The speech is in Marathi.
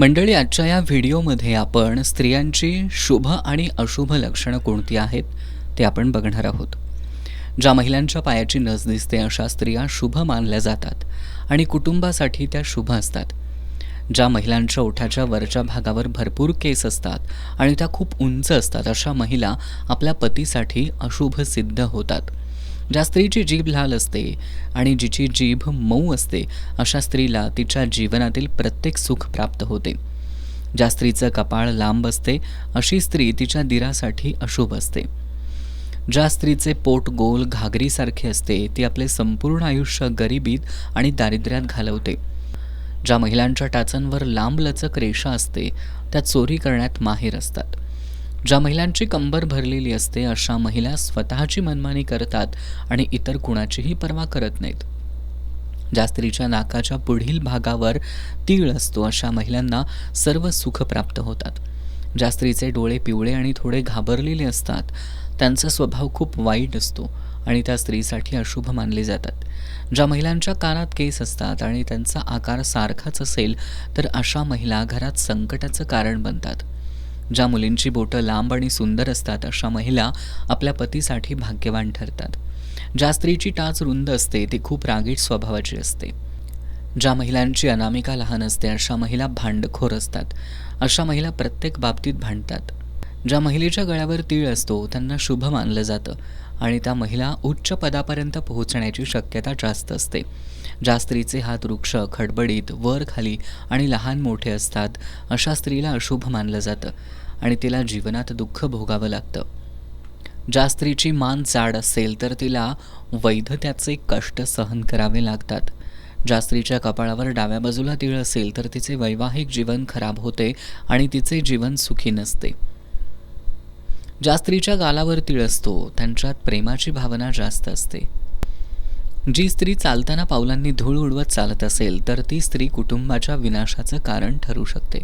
मंडळी आजच्या या व्हिडिओमध्ये आपण स्त्रियांची शुभ आणि अशुभ लक्षणं कोणती आहेत ते आपण बघणार आहोत. ज्या महिलांच्या पायाची नस दिसते अशा स्त्रिया शुभ मानल्या जातात आणि कुटुंबासाठी त्या शुभ असतात. ज्या महिलांच्या ओठाच्या वरच्या भागावर भरपूर केस असतात आणि त्या खूप उंच असतात अशा महिला आपल्या पतीसाठी अशुभ सिद्ध होतात. ज्या स्त्रीची जीभ लाल असते आणि जिची जीभ मऊ असते अशा स्त्रीला तिच्या जीवनातील प्रत्येक सुख प्राप्त होते. ज्या स्त्रीचं कपाळ लांब असते अशी स्त्री तिच्या दिरासाठी अशुभ असते. ज्या स्त्रीचे पोट गोल घागरीसारखे असते ती आपले संपूर्ण आयुष्य गरिबीत आणि दारिद्र्यात घालवते. ज्या महिलांच्या टाचांवर लांबलचक रेषा असते त्या चोरी करण्यात माहीर असतात. ज्या महिलांची कंबर भरलेली असते अशा महिला स्वतःची मनमानी करतात आणि इतर कुणाचीही पर्वा करत नाहीत. ज्या स्त्रीच्या नाकाच्या पुढील भागावर तीळ असतो अशा महिलांना सर्व सुख प्राप्त होतात. ज्या स्त्रीचे डोळे पिवळे आणि थोडे घाबरलेले असतात त्यांचा स्वभाव खूप वाईट असतो आणि त्या स्त्रीसाठी अशुभ मानले जातात. ज्या महिलांच्या कानात केस असतात आणि त्यांचा आकार सारखाच असेल तर अशा महिला घरात संकटाचं कारण बनतात. ज्या मुलींची बोटं लांब आणि सुंदर असतात अशा महिला आपल्या पतीसाठी भाग्यवान ठरतात. ज्या स्त्रीची टाच रुंद असते ती खूप रागीट स्वभावाची असते. ज्या महिलांची अनामिका लहान असते अशा महिला भांडखोर असतात. अशा महिला प्रत्येक बाबतीत भांडतात. ज्या महिलेच्या गळ्यावर तीळ असतो त्यांना शुभ मानलं जातं आणि त्या महिला उच्च पदापर्यंत पोहोचण्याची शक्यता जास्त असते. ज्या स्त्रीचे हात वृक्ष खडबडीत वर खाली आणि लहान मोठे असतात अशा स्त्रीला अशुभ मानलं जातं आणि तिला जीवनात दुःख भोगावं लागतं. ज्या स्त्रीची मान जाड असेल तर तिला वैधत्याचे कष्ट सहन करावे लागतात. ज्या स्त्रीच्या कपाळावर डाव्या बाजूला तीळ असेल तर तिचे वैवाहिक जीवन खराब होते आणि तिचे जीवन सुखी नसते. ज्या स्त्रीच्या गालावर तीळ असतो त्यांच्यात प्रेमाची भावना जास्त असते. जी स्त्री चालताना पावलांनी धूळ उडवत चालत असेल तर ती स्त्री कुटुंबाच्या विनाशाचं कारण ठरू शकते.